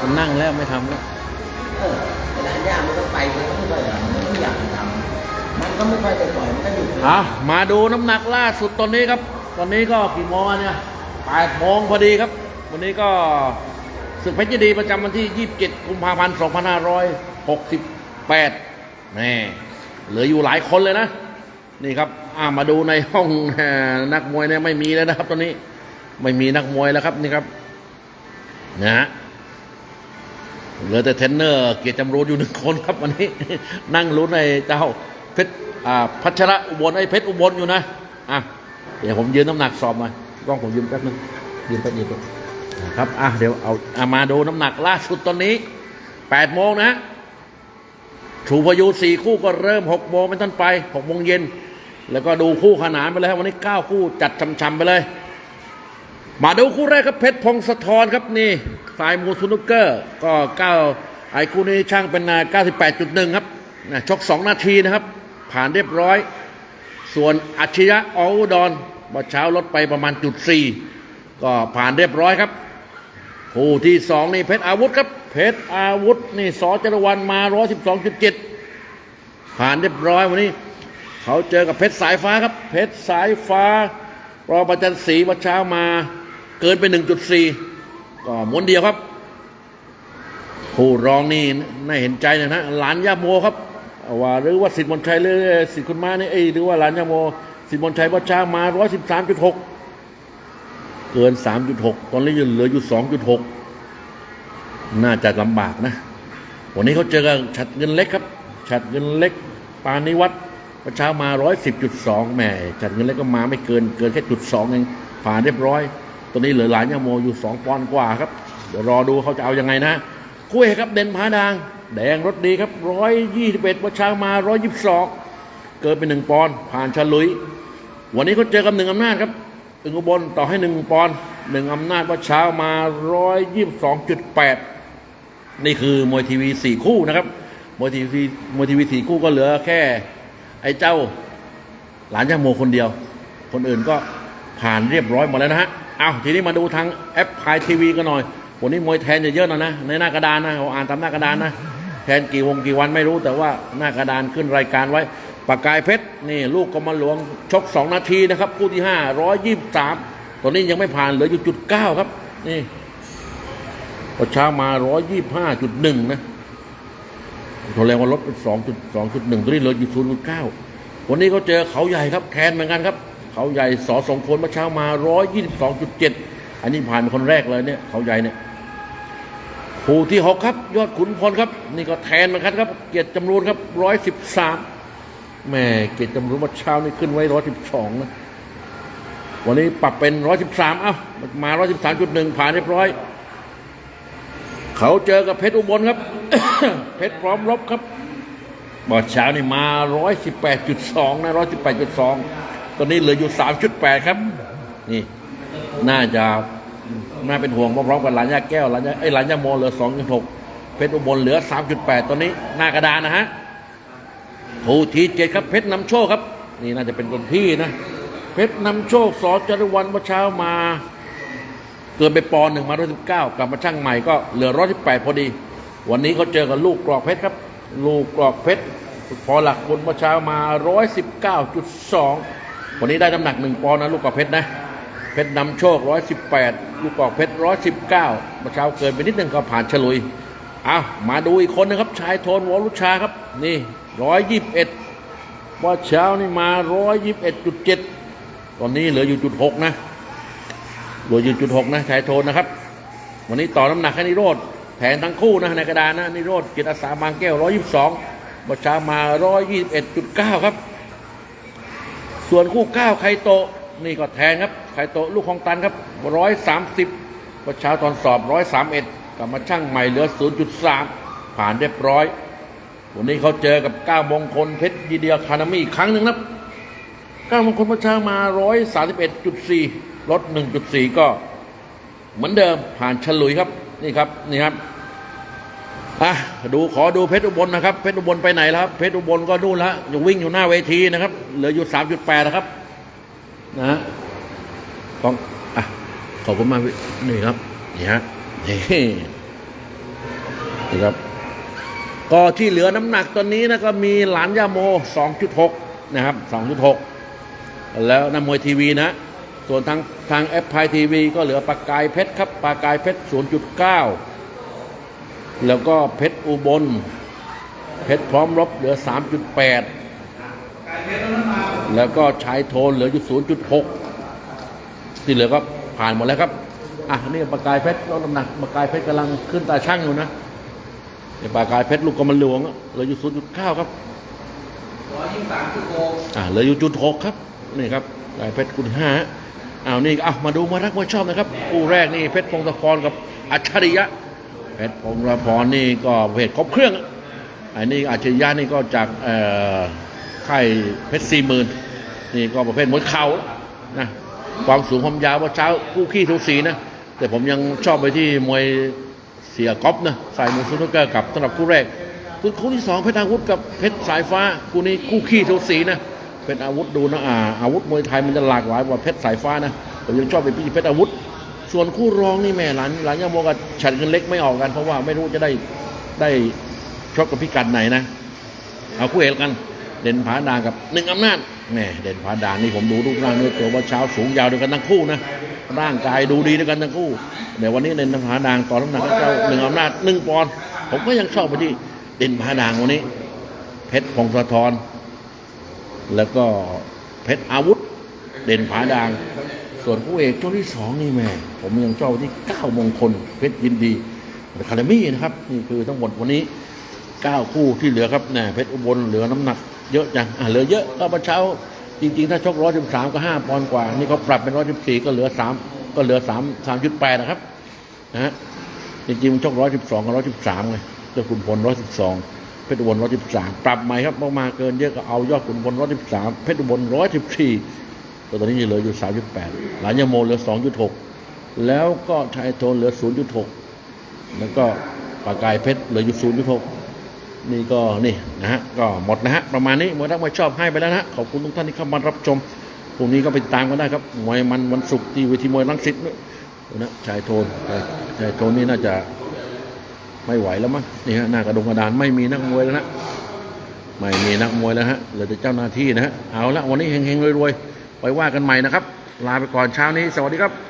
มันนั่งแล้วไม่ทำแล้วเออเวลาย่ามันก็ไปมันก็ไม่ค่อยมันก็ไม่อยากทำมันก็ไม่ค่อยจะปล่อยมันก็อยู่อะมาดูน้ำหนักล่าสุดตอนนี้ครับ ตอนนี้ก็กี่โมงแล้วเนี่ยแปดโมงพอดีครับ วันนี้ก็ศึกเพชรยินดีประจำวันที่ 27 กุมภาพันธ์ 2568แน่เหลืออยู่หลายคนเลยนะ นี่ครับอ่ามาดูในห้องเอ่อนักมวยเนี่ยไม่มีแล้วนะครับ ตอนนี้ไม่มีนักมวยแล้วครับนี่ครับนะฮะ เหลือแต่เทรนเนอร์เกียรติจำรูนอยู่หนึ่งคนครับวันนี้ นั่งลุ้นในเจ้าเพชรอ่าพัชระอุบลไอ้เพชรอุบลอยู่นะอะเดี๋ยวผมยืนน้ำหนักสอบหน่อยกล้องผมยืนแป๊บนึงยืนแป๊บนแป๊บนะครับอะเดี๋ยวเอาเอามาดูน้ำหนักล่าสุดตอนนี้8โมงนะถูพายุสี่คู่ก็เริ่มหกโมงเป็นต้นไปหกโมงเย็น แล้วก็ดูคู่ขนานไปเลยวันนี้เก้าคู่จัดชำๆไปเลย มาดูคู่แรกครับเพชรพงศธรครับนี่สายมูสุนุกเกอร์ ก็เก้าไอ้คู่นี้ช่างเป็นเก้าสิบแปดจุดหนึ่งครับนะชกสองนาทีนะครับ ผ่านเรียบร้อย ส่วนอัจฉริยะออุดรเมื่อเช้าลดไปประมาณจุดสี่ก็ผ่านเรียบร้อยครับคู่ที่สองนี่เพชรอาวุธครับ เพชรอาวุธนี่สอจรวันมา 112.7 ผ่านเรียบร้อยวันนี้ เขาเจอกับเพชรสายฟ้าครับ เพชรสายฟ้ารอประจันศรีวันเช้ามา เกินไป 1.4 ก็ม้วนเดียวครับ ผู้รองนี่น่าเห็นใจนะนะหลานยาโมครับว่าหรือว่าสิทธิ์มนชัยหรือสิทธิ์คุณมานี่เอ้ยหรือว่าหลานยาโม สิทธิ์มนชัยวันเช้ามา 113.6 เกิน 3.6 ตอนนี้ยังเหลืออยู่ 2.6 น่าจะลำบากนะ วันนี้เขาเจอกับฉัดเงินเล็กครับ ฉัดเงินเล็กปานิวัตรประเช้ามา 110.2แหมฉัดเงินเล็กก็มาไม่เกินเกินแค่จุดสองเองผ่านเรียบร้อย ตอนนี้เหลือหลานยาโมอยู่2ปอนด์กว่าครับ เดี๋ยวรอดูเขาจะเอายังไงนะคู่เอกครับเด่นผาดาง แดงรถดีครับ121ประเช้ามา122เกินไปหนึ่งปอนด์ผ่านฉลุย วันนี้เขาเจอกับหนึ่งอำนาจครับอึงอุบลต่อให้หนึ่งปอนด์หนึ่งอำนาจว่าเช้ามาร้อยยี่สิบสองจุดแปดนี่คือมวยทีวีสี่คู่นะครับมวยทีวีมวยทีวีสี่คู่ก็เหลือแค่ ไอ้เจ้าหลานย่าโมคนเดียว คนอื่นก็ผ่านเรียบร้อยหมดแล้วนะฮะ เอาทีนี้มาดูทางแอปพายทีวีกันหน่อย วันนี้มวยแทนจะเยอะหนะนะ ในหน้ากระดานนะเราอ่านตามหน้ากระดานนะ แทนกี่วงกี่วันไม่รู้แต่ว่าหน้ากระดานขึ้นรายการไว้ปากกายเพชรนี่ลูกกำมะหลวงชก 2 นาทีนะครับ คู่ที่ 5 123 ตอนนี้ยังไม่ผ่านเหลืออยู่จุดเก้าครับ นี่พอเช้ามา 125.1 นะโทรแรงว่าลดเป็น2.2.1 ตอนนี้เหลืออยู่0.9 วันนี้เขาเจอเขาใหญ่ครับแคนเหมือนกันครับ เขาใหญ่สอสองคนเมื่อเช้ามา 122.7 อันนี้ผ่านเป็นคนแรกเลยเนี่ย เขาใหญ่เนี่ยคู่ที่หกครับ ยอดขุนพลครับ นี่ก็แทนเหมือนกันครับ เกียรติจำรูนครับ 113แม่เกียรติจำรูนเมื่อเช้านี่ขึ้นไว้ 112 นะ วันนี้ปรับเป็น 113 เอ้ามา 113.1 ผ่านเรียบร้อย เขาเจอกับเพชรอุบลครับ เพชรพร้อมรบครับบอดเช้านี่มา 118.2 นะ 118.2 ตอนนี้เหลืออยู่3.8ครับ นี่ น่าจะน่าเป็นห่วงพร้อมๆกับหลานยาแก้วหลานยาไอ้หลานยาโมเหลือ2.6เพชรอุบลเหลือ3.8ตอนนี้หน้ากระดานนะฮะผู้ทีเจ็ดครับเพชรนำโชคครับ นี่น่าจะเป็นคนพี่นะ เพชรนำโชคสอจรวันเมื่อเช้ามา เกินไปปอนหนึ่งมาร้อยสิบเก้ากลับมาช่างใหม่ก็เหลือร้อยสิบแปดพอดี วันนี้เขาเจอกับลูกกรอกเพชรครับ ลูกกรอกเพชรพอหลักบนเมื่อเช้ามาร้อยสิบเก้าจุดสอง วันนี้ได้น้ำหนักหนึ่งปอนด์นะลูกกรอกเพชรนะ เพชรนำโชคร้อยสิบแปดลูกกรอกเพชรร้อยสิบเก้าเมื่อเช้าเกินไปนิดนึงก็ผ่านฉลุยเอามาดูอีกคนนะครับ ชายโทนวอลุชาครับ นี่ร้อยยี่สิบเอ็ดว่าเช้านี่มาร้อยยี่สิบเอ็ดจุดเจ็ดตอนนี้เหลืออยู่จุดหกนะรวยยืนจุดหกนะชายโทนนะครับ วันนี้ต่อน้ำหนักให้นิโรธแผนทั้งคู่นะในกระดานนะนิโรธกิตอาสาบางแก้วร้อยยี่สิบสองบัชามาร้อยยี่สิบเอ็ดจุดเก้าครับ ส่วนคู่ก้าไคโตะนี่ก็แทนครับ ไคโตะลูกของตันครับร้อยสามสิบบัชาตอนสอบร้อยสามเอ็ดกลับมาช่างใหม่เหลือศูนย์จุดสามผ่านเรียบร้อย วันนี้เขาเจอกับก้ามงคลเพชรยีเดียคานามีอีกครั้งหนึ่งนะก้ามงคลประชามา131.4ลด1.4ก็ เหมือนเดิมผ่านฉลุยครับนี่ครับนี่ครับ อะดูขอดูเพชรอุบลนะครับเพชรอุบลไปไหนแล้วครับเพชรอุบลก็นู่นละอยู่วิ่งอยู่หน้าเวทีนะครับ เหลืออยู่3.8นะครับนะฮะต้องอะขอบคุณมากนี่ครับนี่ฮะนี่นะครับ ก็ที่เหลือน้ำหนักตอนนี้นะก็มีหลานยาโม2.6นะครับ2.6แล้วน้ำมวยทีวีนะ ส่วนทางทางแอปพายทีวีก็เหลือปากกายเพชรครับปากกายเพชร0.9 แล้วก็เพชรอุบล เพชรพร้อมรบเหลือ 3.8 แล้วก็ชายโทนเหลืออยู่0.6 ที่เหลือก็ผ่านหมดแล้วครับอะนี่ปากกายเพชรลดน้ำหนักปากกายเพชรกำลังขึ้นตาช่างอยู่นะปากกายเพชรลูกกำมันหลวงเหลืออยู่0.9 ครับร้อยยี่สิบสามชั่วโมงอ่าเหลืออยู่จุดหกครับนี่ครับได้เพชรกุณห้าอ้าวนี่อะมาดูมารักมาชอบนะครับคู่แรกนี่เพชรพงศพรกับอัจฉริยะ เพชรพงศพรนี่ก็เพชรครบเครื่องอันนี้อัจฉริยะนี่ก็จากเอ่อค่ายเพชรสี่หมื่นนี่ก็ประเภทมวยเข่านะความสูงความยาวว่าเช้าคู่ขี้ทุกสีนะแต่ผมยังชอบไปที่มวยเสียก๊อฟนะสายมวยซูเปอร์เกอร์กับสำหรับคู่แรกคือคู่ที่สองเพชรอาวุธกับเพชรสายฟ้าคู่นี้คู่ขี้ทุกสีนะเป็นอาวุธดูนะอ่าอาวุธมวยไทยมันจะหลากหลายกว่าเพชรสายฟ้านะผมยังชอบเป็นพี่เพชรอาวุธ ส่วนคู่รองนี่แม่หลานหลานยาโมกับฉัดเงินเล็กไม่ออกกัน เพราะว่าไม่รู้จะได้ได้ชกกับพิกัดไหนนะ เอาคู่เอกกัน เด่นผาดางกับหนึ่งอำนาจแม่เด่นผาดางนี่ผมดูรูปร่างเนื้อตัวว่าเช้าสูงยาวด้วยกันทั้งคู่นะร่างกายดูดีด้วยกันทั้งคู่เดี๋ยววันนี้เด่นผาดางต่อน้ำหนักเจ้าหนึ่งอำนาจหนึ่งปอนด์ผมก็ยังชอบไปที่เด่นผาดางวันนี้ เพชรพงศธรแล้วก็เพชรอาวุธ เด่นผาดาง ส่วนคู่เอกช่วงที่สองนี่แม่ผมยังชอบไปที่เก้ามงคลเพชรยินดีคารามี่นะครับ นี่คือทั้งหมดวันนี้เก้าคู่ที่เหลือครับเนี่ยเพชรอุบลเหลือน้ำหนักเยอะจังอะเหลือเยอะก็มาเช้า จริง ๆ ถ้าชกร้อยสิบสามก็ห้าปอนด์กว่า นี่เขาปรับเป็นร้อยสิบสี่ก็เหลือสามก็เหลือสามสามจุดแปดนะครับนะฮะจริงๆมันชกร้อยสิบสองกับร้อยสิบสามไงเจ้าขุนพลร้อยสิบสองเพชรอุบลร้อยสิบสามปรับใหม่ครับมาเกินเยอะก็เอายอดขุนพลร้อยสิบสามเพชรอุบลร้อยสิบสี่ ตัวตอนนี้เหลืออยู่สามจุดแปดหลานยาโมเหลือสองจุดหกแล้วก็ชายโทนเหลือศูนย์จุดหกแล้วก็ปากกายเพชรเหลืออยู่ศูนย์จุดหกนี่ก็นี่นะฮะ ก็หมดนะฮะ ประมาณนี้มวยรักมวยชอบให้ไปแล้วนะขอบคุณทุกท่านที่เข้ามารับชมพรุ่งนี้ก็ไปตามกันได้ครับ มวยมันวันศุกร์ที่เวทีมวยรังสิตนะนะชายโทนชายชายโทนนี่น่าจะไม่ไหวแล้วมั้งนี่ฮะหน้ากระดงกระดานไม่มีนักมวยแล้วนะไม่มีนักมวยแล้วฮะเหลือแต่เจ้าหน้าที่นะฮะเอาละวันนี้เฮงๆรวยๆ ไว้ว่ากันใหม่นะครับ ลาไปก่อนเช้านี้ สวัสดีครับ